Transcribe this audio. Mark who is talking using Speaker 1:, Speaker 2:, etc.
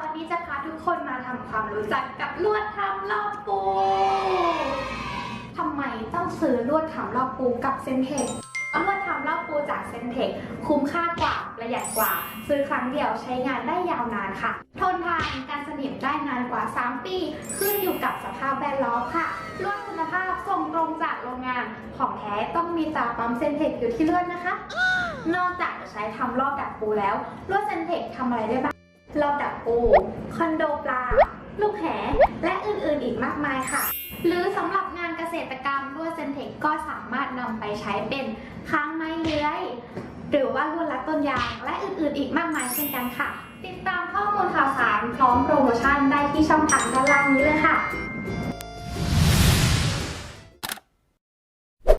Speaker 1: วันนี้จะพาทุกคนมาทำรอบปูทำไมต้องซื้อลวดทำรอบปูกับเซนเทคลวดทำรอบปูจากเซนเทคคุ้มค่ากว่าประหยัดกว่า ซื้อครั้งเดียวใช้งานได้ยาวนานค่ะ ทนทานการสนิมได้นานกว่า 3 ปี ขึ้นอยู่กับสภาพแวดล้อมค่ะลวดคุณภาพส่งตรงจากโรงงานของแท้ต้องมีตาปั๊มเซนเทคอยู่ที่ลวดนะคะ นอกจากจะใช้ทำรอบดักปูแล้วลวดเซนเทคทำอะไรได้บ้าง รอบดักปู คอนโดปลา ลูกแห และอื่นๆอีกมากมายค่ะ หรือสำหรับงานเกษตรกรรมลวดเซนเทคก็สามารถนำไปใช้เป็นค้างไม้เลื้อย หรือว่าลวดรัดต้นยาง และอื่นๆอีกมากมายเช่นกันค่ะ ติดตามข้อมูลข่าวสารพร้อมโปรโมชั่นได้ที่ช่องทางด้านล่างนี้เลยค่ะ